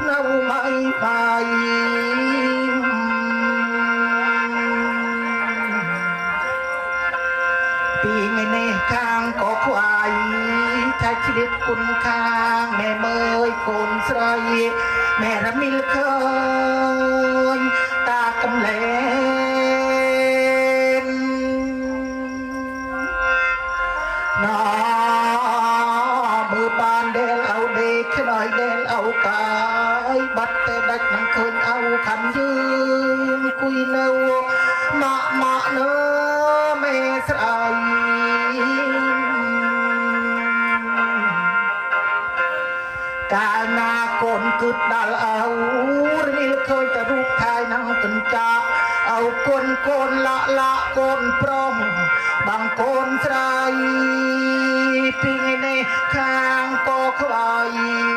نوم القيم Pimine kang kok kwai ta chlit kun kang me mơi kun srai me ramil khơi នគួយនៅម៉ាក់ម៉ាក់នៅមេស្រីកាលណាកូនគិតដល់អោរនេះឃើញតែរូបថៃនឹងកញ្ចាក់អោគុណកូនលាក់លាក់កូនប្រុសបងកូនស្រីពីថ្ងៃនេះខាងក៏ខ្វាយ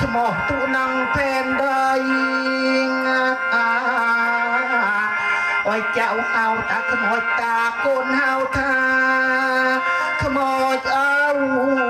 ងនឹងឈ្មោះទូនឹងផែនដីអើយចៅហៅតាខ្មោចតាកូនហៅថាខ្មោចអើអើ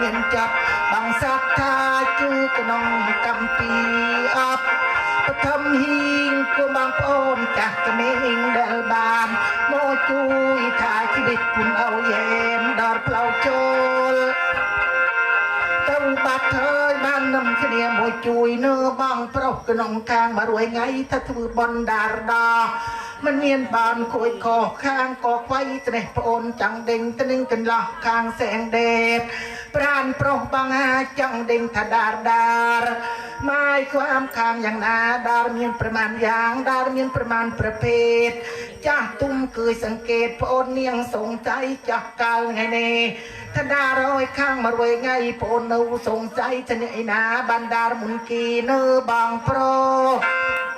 មានចាប់បងសត្វថាជឺក្នុងកំពីអប់បឋមហ៊ីងគូបងប្អូនចាស់ក្មេងដែលបានមកជួយថាជីវិតគុណអោយែមដល់ផ្លូវចូលទៅបាត់ហើយបាននំគ្នាមួយជួយនៅបងប្រុសក្នុងកាងមករួយថ្ងៃថាធ្វើបនដារដាមិនមានបានគួយកោខាងក៏ខ្វៃត្នេះប្អូនចង់ដេញត្នឹងកន្លោះខាងសែងដេត ប្រានប្រុសបងអាចចង់ដេញថាដារដារ ម៉ាយความខាងយ៉ាងណាដែលមានប្រមាណយ៉ាងដែលមានប្រមាណប្រភេទចាស់ទុំគឺសង្កេតប្អូននាងសង្ស័យចាស់កាលថ្ងៃនេះថាដារយខាងមួយរយថ្ងៃប្អូននៅសង្ស័យទៅអ្នកឯណាបានដារមុនគីនៅបងប្រុស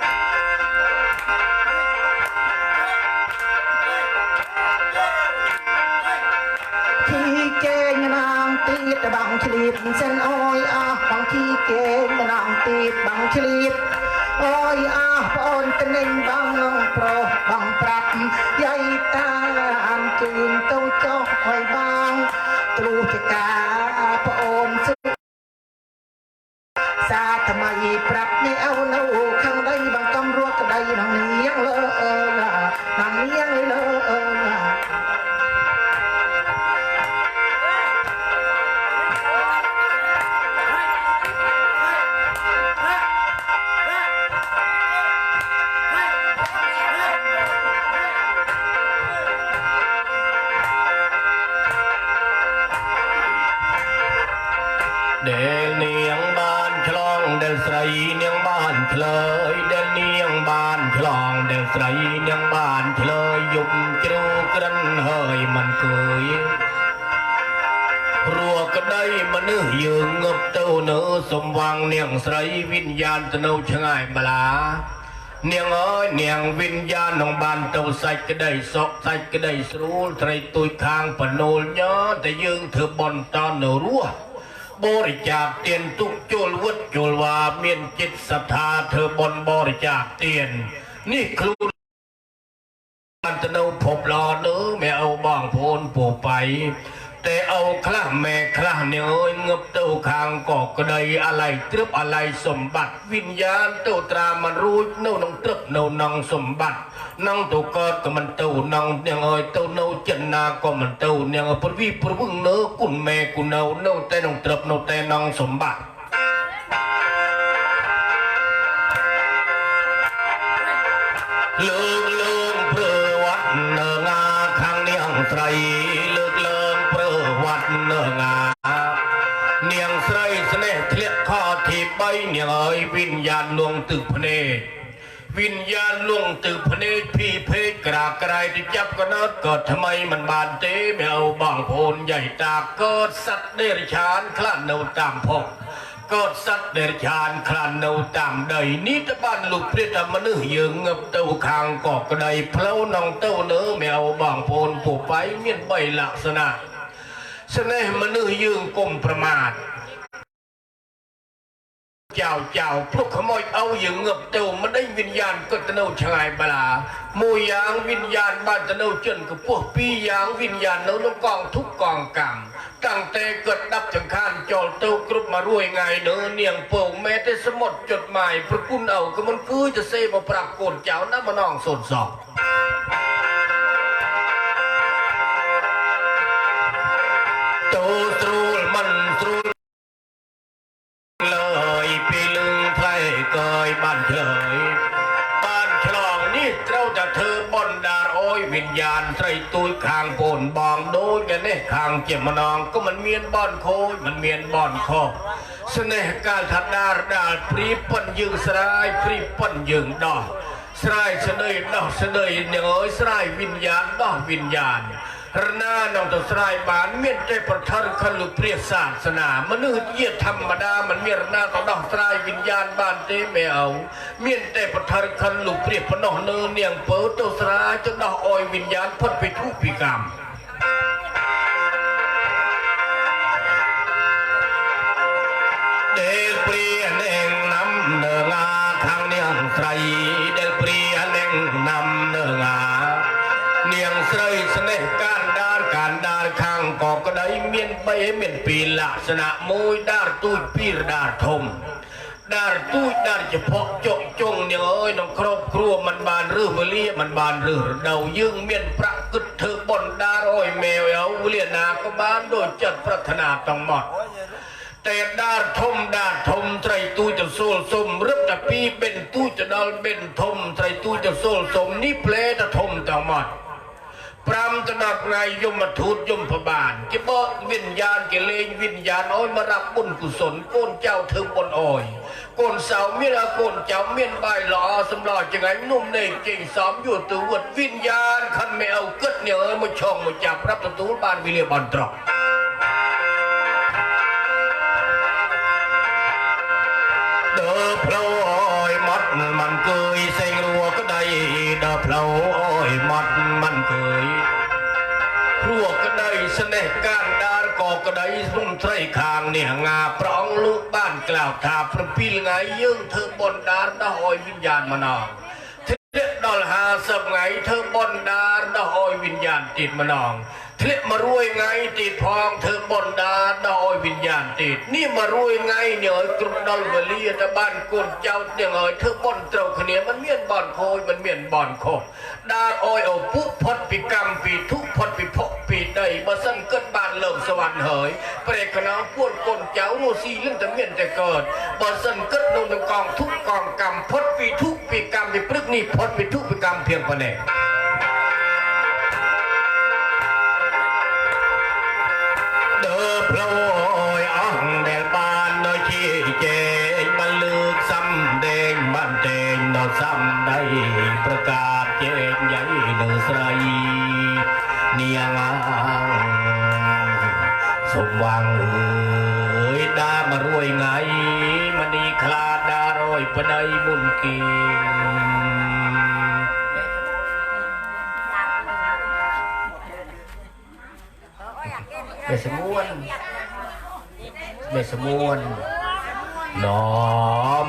ងឆ្លៀតសិនអើយអស់បងទីកេងណាងទៀតបងឆ្លៀតអើយអស់ប្អូនត្នឹងបងងប្រុសបងប្រាប់យាយតាអានជឿនទៅចុះហើយ ដែលនាងបានឆ្លងដែលស្រីនាងបានឆ្លើយដែលនាងបានឆ្លងដែលស្រីនាងបានឆ្លើយយប់ជ្រៅក្រិនហើយមិនគយព្រោះក្តីមនុស្សយើងងប់ទៅនៅសំវាងនាងស្រីវិញ្ញាណទៅនៅឆ្ងាយម្លានាងអើយនាងវិញ្ញាណនឹងបានទៅសាច់ក្តីសុខសាច់ក្តីស្រួលត្រីទួយខាងបណូលញ៉តែយើងធ្វើបន់តននៅរស់ บริจาคเตียนตุกจุลวุฒจุลวาเมียนจิตศรัทธาเธอบนบริจาคเตียน นี่ครูมันจตนูพบรอเนื้อแม่เอาบ้องโพนปู่ไป តែអូខ្លះម៉ែខ្លះនាងអើយងឹបទៅខាងកក្តីអាឡ័យត្រឹបអាឡ័យសម្បត្តិវិញ្ញាណទៅត្រាមិនរួចនៅក្នុងត្រឹបនៅក្នុងសម្បត្តិនឹងទៅកើតក៏មិនទៅនឹងនាងអើយទៅនៅចិនណាក៏មិនទៅនាងប្រវីប្រវឹងនៅគុណម៉ែគុណនៅនៅតែក្នុងត្រឹបនៅតែក្នុងសម្បត្តិលើកលើកព្រឺវត្តនៅងាខាងនាងស្រីาณลงตึกพเนวิญญาณลงตึกพเนจพี่เพศกรากรายที่จับก็นัดก็ทำไมมันบานเต้ไม่เอาบางโพนใหญ่ตาเกิดสัตว์เดรัจฉานคลานเอาตามพกเกิดสัตว์เดรัจฉานคลานเอาตามใดนี่ตะบ้านลูกเพื่อศมนุษย์ยืงเงบเต้าคางกอกกระไดเพลานองเต้าเนื้อไม่เอาบางโพนผูกไปเมียนใบลักษณะเสน่ห์มนุษย์ยืงก้มประมาท เจ้าเจ้าพวกขโมยเอาอย่างเงือบเต่ามาได้วิญญาณก็ตะนาวชายบลาหมูยางวิญญาณบ้านตะนาวจนกับพวกปียางวิญญาณเนาลงกองทุกกองกำตั้งแต่เกิดดับจังคานจอลเต่ากรุบมารวยไงเดินเนียงเป่าแม้แต่สมดจดหมายพระคุณเอาก็มันคือจะเซมาปรากฏเจ้าน้ามานองสดสอบโตตรู ญาณใส่ตุยคางโผนบองโดแกัเนี่ยคางเจ็บมานองก็มันเมียนบ่อนโคมันเมียนบ่อนคอเสน่ห์การทัดดาดดาลปรีปันยึงสลายปรีปันยึงดอกสายเสน่ห์ดอกเสน่ห์เนื้อสลายวิญญาณดอกวิญญาณ រណាក្នុងទៅស្រ័យបានមានតែប្រថរខលុព្រះសាសនា មនុស្សជាធម្មតាមិនមានរណាទៅដោះស្រាយវិញ្ញាណបានទេមែអោមានតែប្រថរខលុព្រះប៉ុណ្ណោះនៅនាងពើទៅស្រាយទៅដោះអោយវិញ្ញាណផុតពីទុក្ខពីកម្ម เป็นปีลักษณะมวยดาร์ตูดปีร์ดาร์ทมดาร์ตูดดาร์เฉพาะเจาะจงเนี่ยเอ้ยน้องครอบครัวมันบานรื้อมาลียมันบานรื้อเดายึงเมียนพระกึศเธอบนดาร้อยแมวเอาเลียนาก็บานโดยจัดพัฒนาต้องหมดแต่ดาทมดาทมไตรตู้จะโซลสมรึบตะปีเป็นตู้จะดอลเป็นทมไตรตู้จะโซลสมนี่เพลจะทมต่ามด ក5ទៅ10ថ្ងៃយមទូតយមភបានគេបកវិញ្ញាណគេលេងវិញ្ញាណអើយមករាប់បុណ្យកុសលកូនចៅធ្វើបុណ្យអើយកូនសៅមានឲ្យកូនចៅមានបាយល្អសម្លចង្អាញ់នំនេកចេញសំយោទៅវត្តវិញ្ញាណខិនមេអោគិតនេះអើយមកឆងមកចាប់ប្រាប់ទទួលបានវិលាបនត្រក ថា7ថ្ងៃយើងធ្វើបនដានដោះអើយវិញ្ញាណម្ដងធ្លាក់ដល់50ថ្ងៃធ្វើបនដានដោះអើយវិញ្ញាណទៀតម្ដង ធ្លាក់មករួយថ្ងៃទៀតផងធ្វើបនដានដោះអើយវិញ្ញាណទៀតនេះមករួយថ្ងៃនេះឲ្យគ្រប់ដល់វេលាតបានកូនចៅទាំងឲ្យធ្វើបនត្រូវគ្នាมันមានបនខូចมันមានបនខុសដានអើយឪពុកផុតពីកម្មពីទុក្ខផុតពីភពពីដីបើសិនគិតបានលើកសវណ្ណហើយព្រះកណោពួនកូនចៅនោះស៊ីលឹងតែមានតែកើតបើសិនគិតនៅក្នុងកងទុក្ខកងកម្មផុតពីទុក្ខពីកម្មពីព្រឹកនេះផុតពីទុក្ខពីកម្មភៀងប៉ុណ្ណេះ ដើ เบสมวนเบสมวนหนอ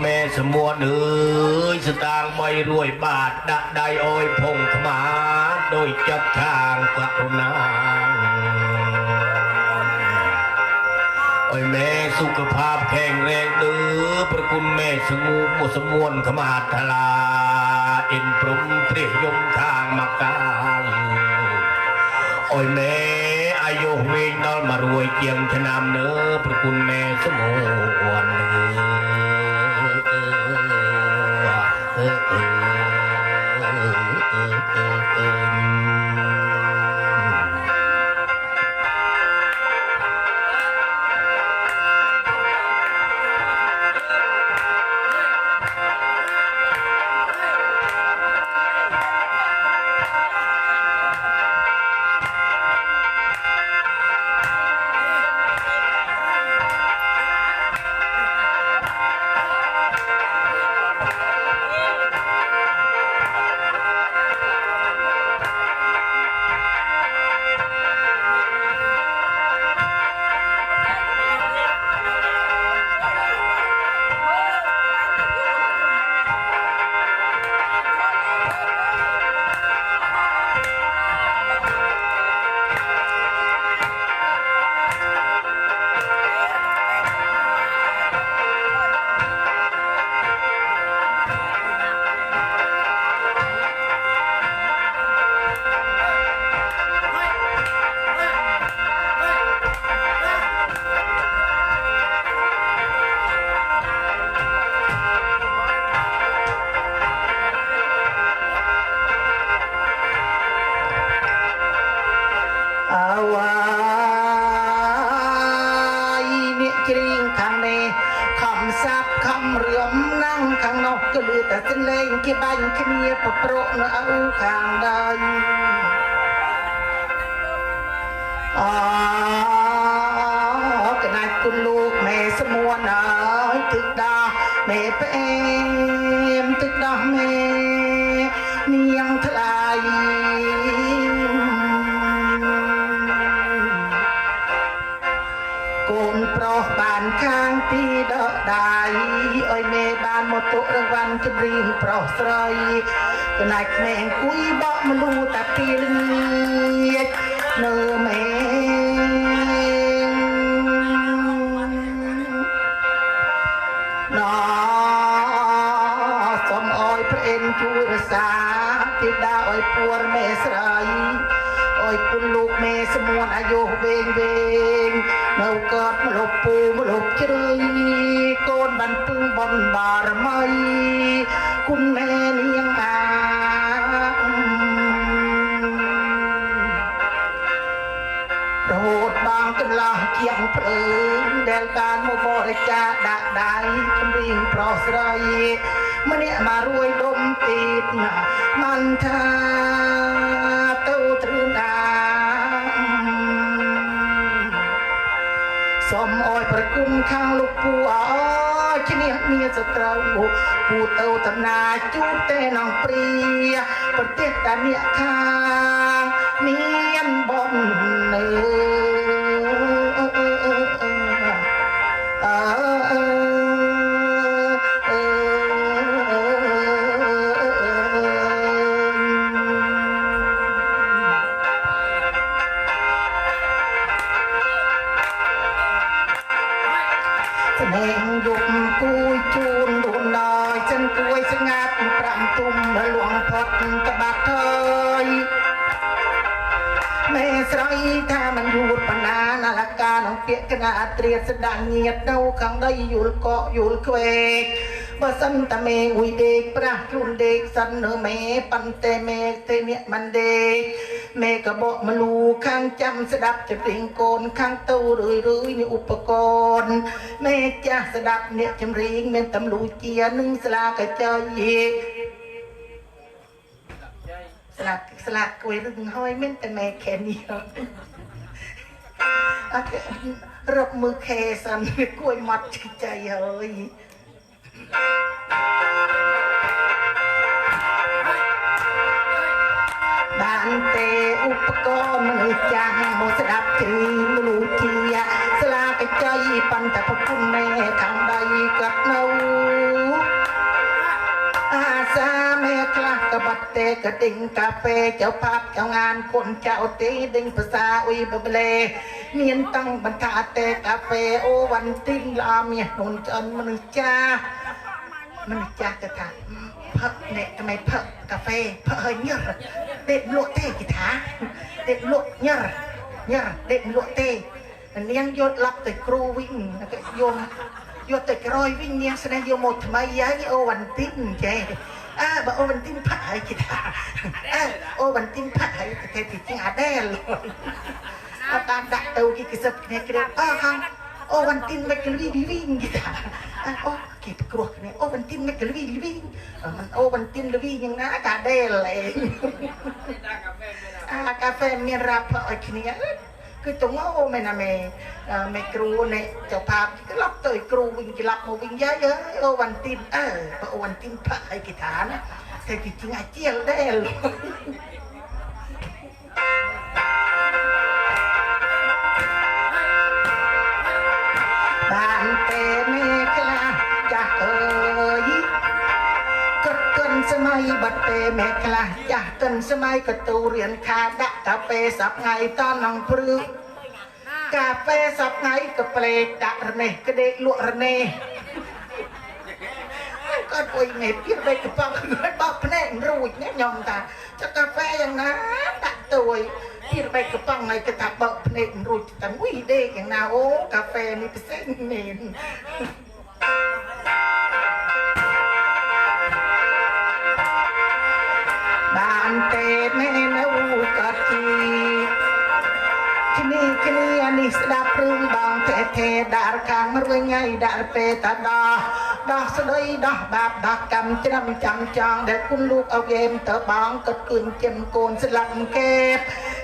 แม่สมวนเอ้ยสตางไม่รวยบาทดะไดอ้อยพงขมา โดยจับทางกรุณา อ้ยแม่สุขภาพแข็งแรงเด้อประคุณแม่สงูหมดสมวนขมาทลา เอ็นปรมเตรียมทางมากาโอ้ยแม่อายุเวงดอลมารวยเกียงชนามเนื้อประคุณแม่สมวนเออเออเออเออเออ គេបាញ់គ្នាប្រប្រក់នៅឪខាងដៃអកណាច់គុណលោកមេស្មួនអើយទឹកដោះមេផ្បានមកទុករង្វាន់ចម្រៀងប្រុសស្រីកណៃក្មេងគួយបកមលូតាពីលងាចនៅមេណសូមអើយព្រះអិនជួយរសាទីដាអើយពួរមេស្រី អើយគុណលោកមេសមួនអាយុវែងវែងនៅកើតមលប់ពូមលប់ជ្រៃកូនបានពឹងបនបារមីគុណមេនាងអារហូតបានកន្លះជាងព្រឹងដែលបានមកបរិច្ចាគដាក់ដៃចម្រៀងប្រុសស្រីម្នាក់មករួយដុំទៀតណាមិនថា គុណខាងលោកពូអើយឈ្នះមានសត្រូវពូទៅតំណាជួបទេនងព្រាប្រទេសតាអ្នកខាងមានបំណើ នឹងពាក្យកណាត្រៀតស្ដាំងៀតនៅខាងដីយល់កកយល់ខ្វែកបើសិនតែមេអ៊ុយដេកប្រាស់ជូនដេកសិននៅមេប៉ុន្តែមេទេអ្នកមិនដេកមេកបកមលូខាងចាំស្ដាប់ចម្រៀងកូនខាងទៅរឿយរឿយនេះឧបករណ៍មេចាស់ស្ដាប់អ្នកចម្រៀងមានតំលូជានិងស្លាកចៃស្លាកស្លាកគួយរឹងហើយមានតែមេខេនេះអត់ រឹបមើលខេសិនវាគួយមាត់ជិះចៃហើយបានទេឧបករណ៍មនុស្សចាស់មកស្ដាប់ជ្រីមនុស្សជាស្លាកចៃប៉ុន្តែប្រគុណមេខាងដៃគាត់នៅអាសាមេខ្លះក៏បាត់ទេក៏ដេញកាហ្វេចៅផាប់ចៅងានគុនចៅទីដេញភាសាអ៊ុយបបលេ មានតាំងបន្តាតែកាហ្វេអូវ៉ាន់ទីងល្អមាសដូនឆ្អិនមនុស្សចាស់មនុស្សចាស់ទៅថាផឹកអ្នកថ្មីផឹកកាហ្វេផឹកហើយញើសទេលក់ទេគេថាទេលក់ញើសញើសទេលក់ទេនាងយកឡប់ទៅគ្រូវិញយកយកទៅក្រោយវិញនាងស្នេះយកមកថ្មីហើយអូវ៉ាន់ទីងចេះអើបើអូវ៉ាន់ទីងផឹកហើយគេថាអើអូវ៉ាន់ទីងផឹកហើយគេថាអដែល Kataan tak tahu kita kisah kena kira ah hang oh wantin mek lebih living kita oh kita keluar kena oh wantin mek lebih living oh wantin lebih yang nak ada del eh ah kafe merap oh kini ya คือตรงโอ้แม่นะแม่แม่ครูในเจ้าภาพก็รับเตยครูวิ่งกิลับมาวิ่งเยอะเยอะโอ้วันตินเออพระวันตินพระไอ้กิฐานะแต่จริงอาเจียลได้เลย แม่กละอยากันสมัยกระตูเรียนคาดะกาเฟสับไงตอนนังปลื้กาเฟสับไงกะเปลดะรเนกระเดลวรเนก็ป่วยเม็พี่ไปกระปังบอกแน่รูดเนี่ยยอมตาจะกาแฟอย่างนั้นตะตัวพี่ไปกระปังไงกระตับบอกแน่รูดแต่วิเด็กอย่างนาโอ้กาแฟนี่เป็นเส้นเน้น បងទេទេដាក់ខាងរួយថ្ងៃដាក់ពេលតាដោះដោះស្ដីដោះបាបដោះកម្មច្រាំចាំចង់ដែលគុណលោកអោយេមទៅបងក៏គឿនចិនកូនស្លាប់កេប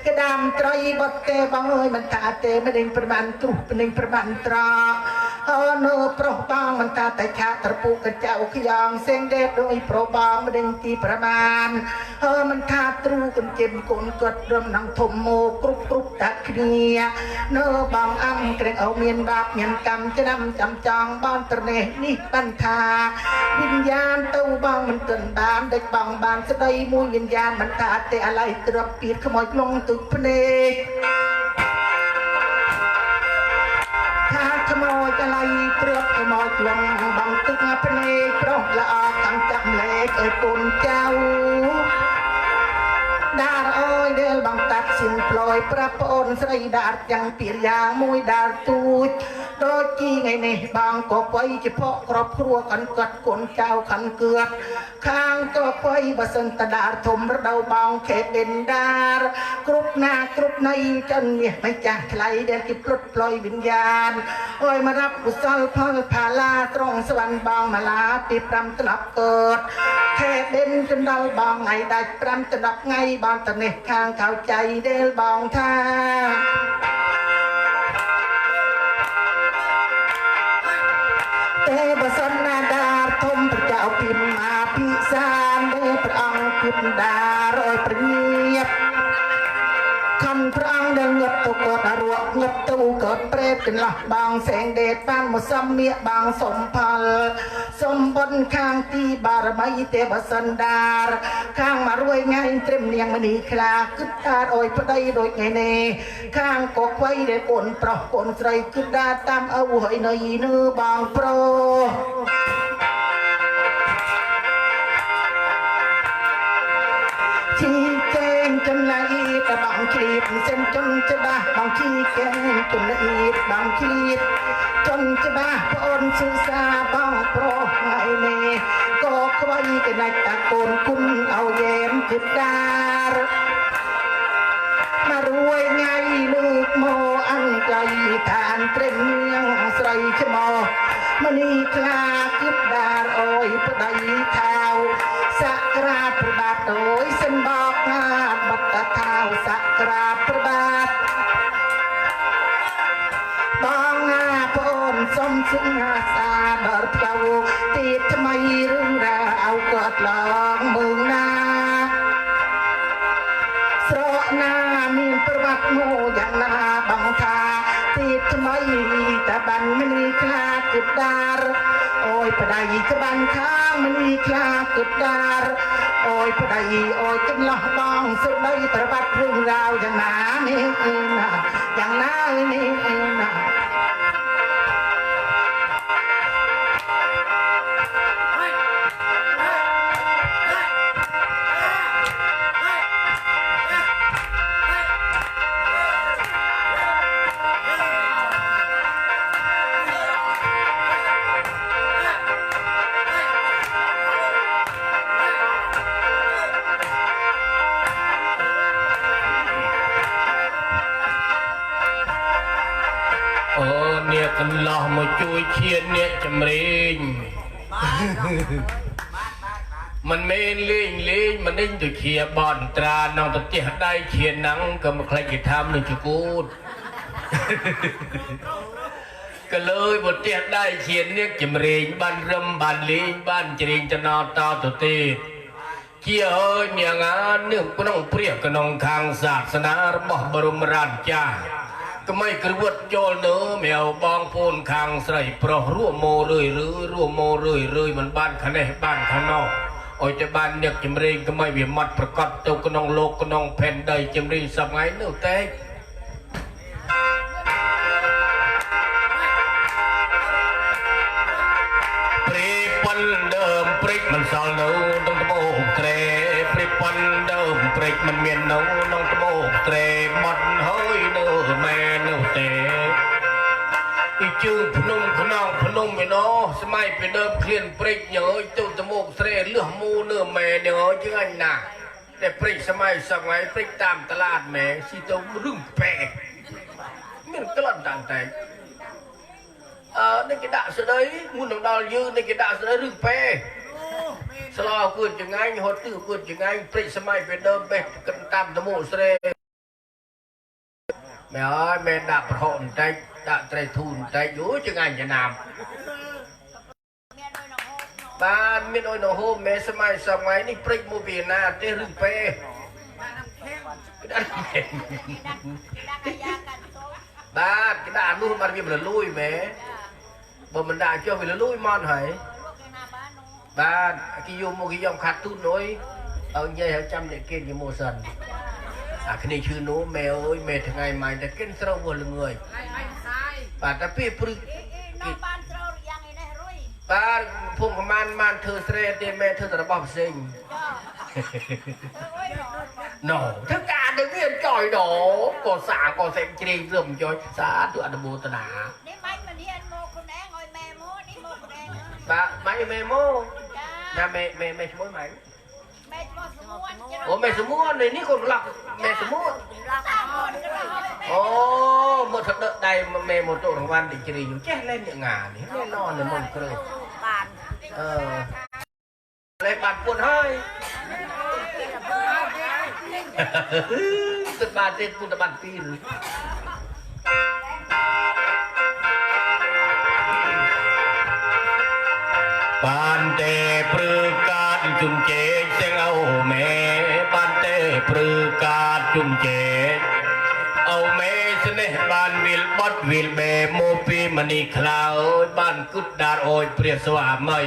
ក្តាមត្រីបត់ទេបងអើយមិនថាទេមិនដេញប្រមាណទ្រុះមិនដេញប្រមាណត្រក អើនៅប្រុសបងមិនថាតែឆាត្រពុកកញ្ចៅខ្យងសេងដេបដូចប្រុសបងមិនដេញទីប្រមាណអើមិនថាទ្រូកញ្ចិមកូនគាត់រំនឹងធំមកគ្រប់គ្រប់តាគ្នានៅបងអំក្រែងអោមានបាបមានកម្មឆ្នាំចាំចង់បងត្រនេះនេះបានថាវិញ្ញាណទៅបងមិនទាន់បានដេចបងបានស្ដីមួយវិញ្ញាណមិនថាទេអាឡ័យទ្របពៀតខ្មោចលងទឹកភ្នែក កលៃព្រឿបខ្មោចលងបងទឹកភ្នែកប្រុសល្អខាងចាប់លេខឲ្យកូនចៅ យប្រាប់ប្អូនស្រីដាតយ៉ាងពីរយ៉ាងមួយដាតទូចដូចជីថ្ងៃនេះបងក៏បៃជាភក់ក្របគ្រួកាន់កាត់គុនចៅខាន់គឿតខាងក៏បៃបើសិនតដាតធំរដូវបងខេបិនដារគ្រប់ណាគ្រប់ណៃចិនមាសមិនចាស់ថ្លៃដែលគេព្រុតផ្លយវិញ្ញាណអើយមករាប់គុសលផលផាឡាត្រង់ស្វ័នបងមាឡាទី5ស្ដាប់កើតខេបិនចណ្ដលបងថ្ងៃដាច់5ស្ដាប់ថ្ងៃបានតនេះខាងខៅចៃដែលបងថាទេបសនណាដាធំប្រចៅពីមាពិសានទេព្រះអង្គគុណដារយប្រញាប់ខំព្រះអង្គដែលងឹតទៅកត់រក់ងឹតទៅកត់ប្រេតកន្លះបងសែងដេតបានមកសំមៀកបងសំផល សំបុនខាងទីបារមីទេបសិនដារ ខាងមករួយថ្ងៃត្រឹមនាងមនីខ្លាគិតតាអើយប្តីដូចថ្ងៃនេះខាងក៏ខ្វៃដែលកូនប្រុសកូនស្រីគិតតាតាមអវហើយនៅនឺបងប្រុសជីកេងចំណៃតបងជ្រៀបសិនចុនច្បាស់បងជីកេងចំណៃបងជ្រៀបចុនច្បាស់ប្អូនសុសា ខ្វៃកណៃតតាកូនគុណអោយែមជិតដារមករួយថ្ងៃលើកមកអង្កៃឋានត្រឹមនាងស្រីឈ្មោះមនីខ្លាគិតដារអើយប្តីថាវសក្រាតប្របាទអើយសិនបកថាបតថាវសក្រាតប្របាទ សុំសិង្ហាសាដល់ផ្លូវទីថ្មីរឿងរ៉ាវគាត់ឡើងមើងណាស្រកណាមានប្រវត្តិមួយយ៉ាងណាបងថាទីថ្មីតែបានមនីខ្លាគិតដារអូយប្តីក្បាន់ខាងមនីខ្លាគិតដារអូយប្តីអូយកន្លោះបងសុដីប្រវត្តិរឿងរ៉ាវយ៉ាងណានេះណាយ៉ាងណានេះណា เจ๊หัได้เขียนหนังก็มาใครจะทำหนึ่งจะกูดก็เลยบทเจ๊หัได้เขียนเนี่ยจิมเรียงบ้านเริ่มบ้านลีบ้านจริงจะนอนตาตุตีเกี่ยวเมียงานเนื่องก็น้องเปรียบกับน้องคางศาสนาบอบรมราชเจ้าก็ไม่กระวดโจลเนื้อแมวบองพูนคางใส่เพราะร่วมโมเลยหรือร่วมโมเลยเลยมันบ้านขะแนบ้านข้างนอก អោយតែបានអ្នកចម្រៀងក្មៃវាម៉ត់ប្រកាសទៅក្នុងលោកក្នុងផែនដីចម្រៀងសប្ងៃនោះតែព្រីប៉ុនដើមព្រិចមិនសល់នៅក្នុងត្បូងត្រេព្រីប៉ុនដើមព្រិចមិនមាននៅក្នុងត្បូងត្រេបាត់ហើយនៅមែននោះទេពីជើងភ្នំខ្នងភ្នំឯណោះស្មៃ ពីដើមឃ្លានព្រិចញើយទៅត្បូងត្រេលឺមូនឺមែនញើយជាងអញណាតែព្រិចសម័យសម័យព្រិចតាមតឡាតមែស៊ីទៅរឹងបែកមានមានក្លិនតាំងតែអឺនេះគេដាក់ស្ដីមុននឹងដល់យើងនេះគេដាក់ស្ដីឬពេស្លោគួតចងាញ់ហត់ទឺគួតចងាញ់ព្រិចសម័យពេលដើមបេះកិនតាមតមុស្រេមែអើយមែដាក់ប្រហុកបន្តិចដាក់ត្រីធូនបន្តិចអូចងាញ់ចំណាំ បានមានអុយនៅហូមមេសម័យសម័យនេះព្រិចមួយពីណាទេឬពេបាទគេដាក់នោះបានវារលួយមែបើមិនដាក់ចុះវារលួយមកហើយបាទគេយកមកគេយកខាត់ទូនអុយឲ្យនិយាយឲ្យចាំអ្នកគេជាមួយសិនអាគ្នាឈឺនោះមេអើយមេថ្ងៃម៉ាញ់តែកិនស្រូវវល់ល្ងើយបាទតែពីព្រឹកនៅបានត្រូវរយ៉ាងឯនេះ บ้าพุ่มปมันมันเธอเสร็จเดเมเธอตะบอบซิงหนอถ้าการเดือรียนจ่อยดอกก็สาก็เสงจริรื่อจ่อยสาตัวอนุโมทนาบ้าไม่แมโมนะเม่เม่เม่ช่วยไหมโอ้เม่สมวนในนี่คนหลักเม่สมวนโอ้หมดสักเดอะใดเม่หมดตัวรางวัลดิจริงอยู่แจ้เล่นอย่างงานนี่แน่นอนเลยมันเกลื เออเลยบาดปวดให้ตึดบาดเจ็บปวดตะบัตีน វាលបេមកពីមនីខ្លោយបានគុតដារអយព្រះស្វាមី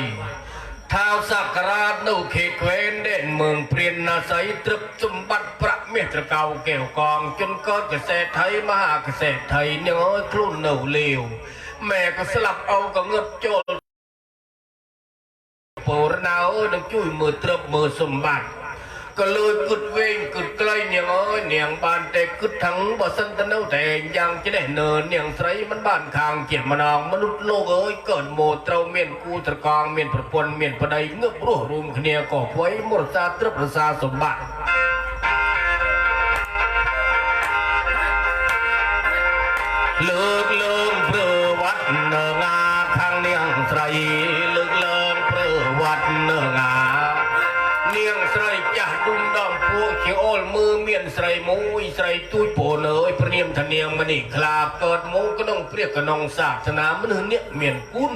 ថាវសក្រាតនោះខេខ្វែនដែលមើងព្រានណាស័យត្រឹកសម្បត្តិប្រាក់មាសត្រកោកែវកងជនកោតកសេដ្ឋីមហាកសេដ្ឋីនឹងអើយខ្លួននៅលាវម៉ែក៏ស្លាប់អោក៏ងឹតចូលពរណៅនឹងជួយមើលត្រឹបមើលសម្បត្តិ ก็เลยกุดเวงกุดใกล้เนียงอ้อยเนียงบานแต่กุดทั้งบ่สันตะเนาแต่ยังจะได้เนินเนียงใสมันบ้านคางเกียมนองมนุษย์โลกเอ้ยเกิดโมเตราเมียนกูตะกองเมียนประปนเมียนประใดเงือบรวรวมคเนียก่อไว้มรสาตรประสาสมบัติเลิกเลิก ជាអូលមើលមានស្រីមួយស្រីទូចពូនអើយព្រាមធនាងមនីខ្លាកើតមកក្នុងព្រះកនងសាសនាមនុស្សនេះមានគុណ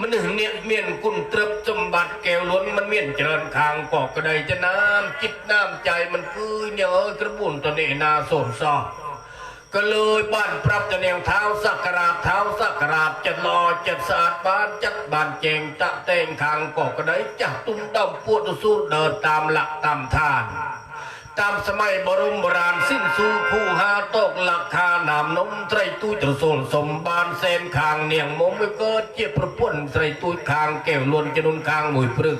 មនុស្សនេះមានគុណត្រឹបសម្បត្តិកែវលួនมันមានច្រើនខាងក៏ក្តីចណាមចិត្តណាមใจมันគឺញើយក្របួនតនេណាសូនសោះក៏លើយបានប្រាប់ទៅនាងท้าวសក្ការៈท้าวសក្ការៈចិត្តឡចិត្តស្អាតបានចិត្តបានចែងតាក់តែងខាងក៏ក្តីចាស់ទុំដំពួតទៅស៊ូដើរតាមលក្ខតាមឋាន តាមសម័យបរម ตามสมัยบรมโบราณสิ้นสู่ผู้หาตกหลักทานามนมไตรตู้จรโซนสมบานเซนคางเนียงมงไม่เกิดเจี๊ยบประพุ่นไตรตู้คางแก้วลวนจนุนคางมวยปรึก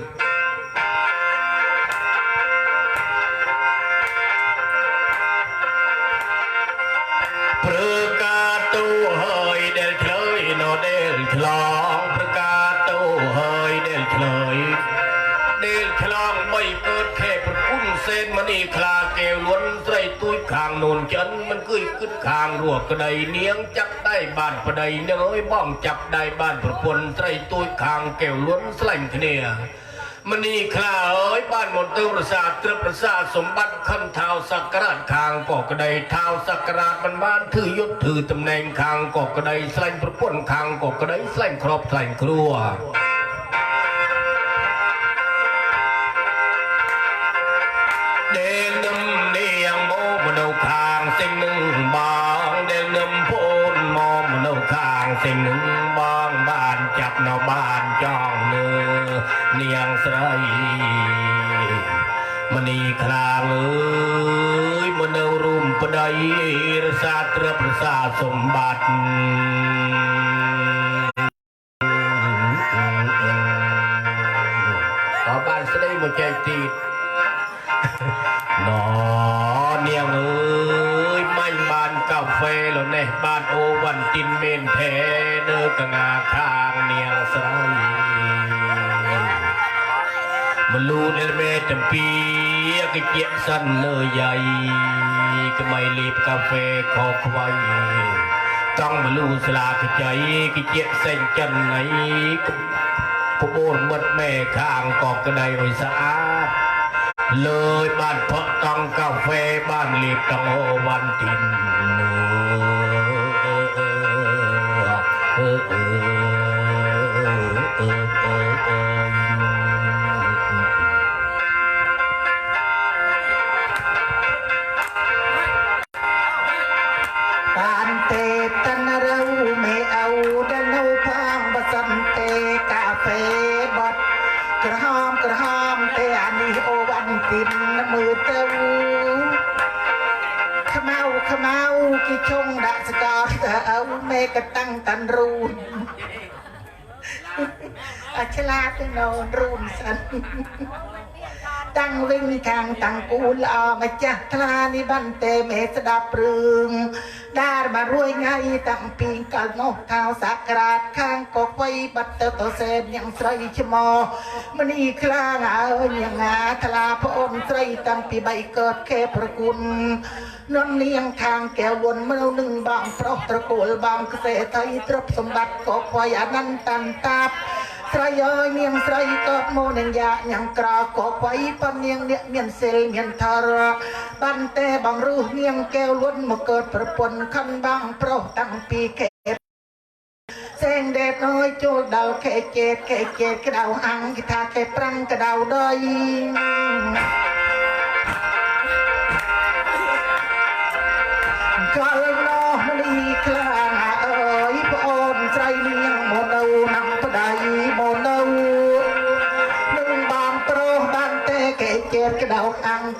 ข้คางรัวกระไดเนียงจับได้บ้านกระไดเน้อยบ้องจับได้บ้านประปนไตรตุยคางแก้วล้วนสลังเนียมันนี่คลาเอ้ยบ้านมนตอร์ประสาทเตอร์ประสาสมบัติขั้นเท้าสักการะคางกอกกระไดเท้าสักกาชมันบ้านถือยศถือตำแหน่งคางกอกกระไดสลังประปนคางกอกกระไดสลังครอบสลังครัว สาตรประสาสมบัติขอบ้านสลีมุใจตีนอเนียงเอ้ยไม่บานกาแฟแล้วในบ้านโอวันตินเมนเทเนอกงาทางเนียงสไลมลูนเอเมตัมปี กิเกียสั้นเลยใหญ่ก็ไม่รีบกาแฟขอควายต้องมาลูสลากใจกิเกียนเส้นจันไหนผู้โอนมดแม่ข้างกอกกระไดไอยสะอาดเลยบ้านเพาะต้องกาแฟบ้านรีบต้องวันทินเออ សកលទៅអោមេកតាំងតាន់រូនអាឆ្លាតទៅណូនរូនសិន ตั้งวิงทางตั้งกูลอามาจักทลานิบันเตเมสดาปรึงดารมารวยไงตั้งปีงกันนท้าสักราดข้างกอกไว้บัตเตอร์ตเซนยังใส่ชมอมันอีคลางเอ้ยยังอาทลาพระองค์ใส่ตั้งปีใบเกิดแค่ประกุลนนเนียงทางแก้ววนเมื่อหนึ่งบางเพราะตะโกูลบางเกษตรไทยทรัพย์สมบัติกอกไว้อนันตันตาบ ស្រីអើយនាងស្រីក៏មកនឹងយ៉ាញ៉ាំក្រក៏បៃប៉ុននាងអ្នកមានសិលមានធរបានតែបងរុះនាងកែវលុនមកកើតប្រពន្ធខំបងប្រុសតាំងពីកែសេងដេតអើយចូលដល់ខេជេតខេជេតក្តៅអាំងគេថាគេប្រាំងក្តៅដ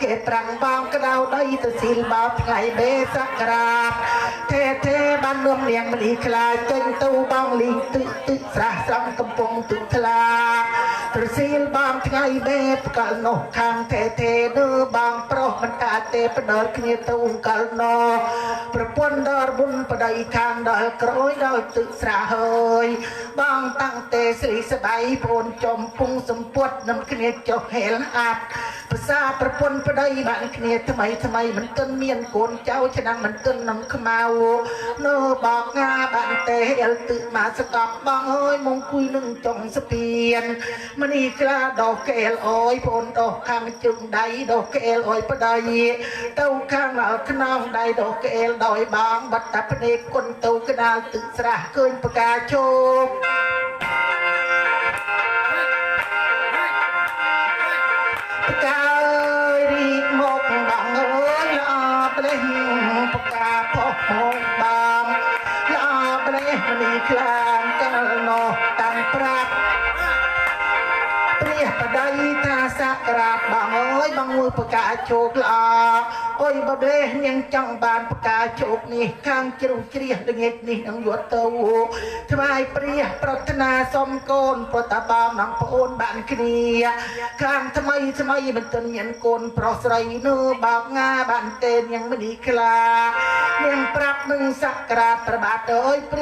គេប្រាំងបងក្តៅដីទៅស៊ីលបោថ្ងៃបេសក្រាតទេទេបាននំនាងមនីខ្លាចេញទៅបងលីងទឹកទឹកស្រះស្រំកំពុងទឹកថ្លាត្រស៊ីលបងថ្ងៃបេផ្កលនោះខាងទេទេនៅបងប្រុសមិនតាទេផ្ដលគ្នាទៅកលនោះប្រពន្ធដល់បុនប្តីខាងដល់ក្រោយដល់ទឹកស្រះហើយ បងតាំងទេស្រីស្បៃប្អូនចំពុងសម្ពុតនឹងគ្នាចុះហេលអាប់ភាសាប្រពន្ធប្តីបានគ្នាថ្មីថ្មីមិនទាន់មានកូនចៅឆ្នាំមិនទាន់នឹងខ្មៅនៅបកងាបានទេអលទឹកមកស្កប់បងអើយមកគួយនឹងចុងស្ពានមនីក្លាដោះកែលអើយប្អូនដោះខាងជើងដៃដោះកែលអើយប្តីទៅខាងដល់ខ្នងដៃដោះកែលដោយបងបាត់តាភ្នែកគុណទៅក្តាលទឹកស្រះឃើញប្រកាជោគផ្កាអើយរីកមកបងអើយល្អប្រេះផ្កាផុសមកបងល្អប្រេះមនីខ្លាងកាលនោះតាំងប្រាប់ព្រះបដិថាសក្រាបបងអើយបងមួយផ្កាជោគល្អអុ យបដេនាងចង់បានផ្កាជោគនេះខាងជ្រុងជ្រះល្ងាចនេះនឹងយត់ទៅថ្វាយព្រះប្រាថ្នាសុំកូនប្រតាបងនឹងប្អូនបានគ្នាខាងថ្មីថ្មីមិនទាន់មានកូនប្រុសស្រីនោះបោកងាបានទេនាងមនីខ្លានាងប្រាប់នឹងសក្រាបប្របាទអើយព្រះ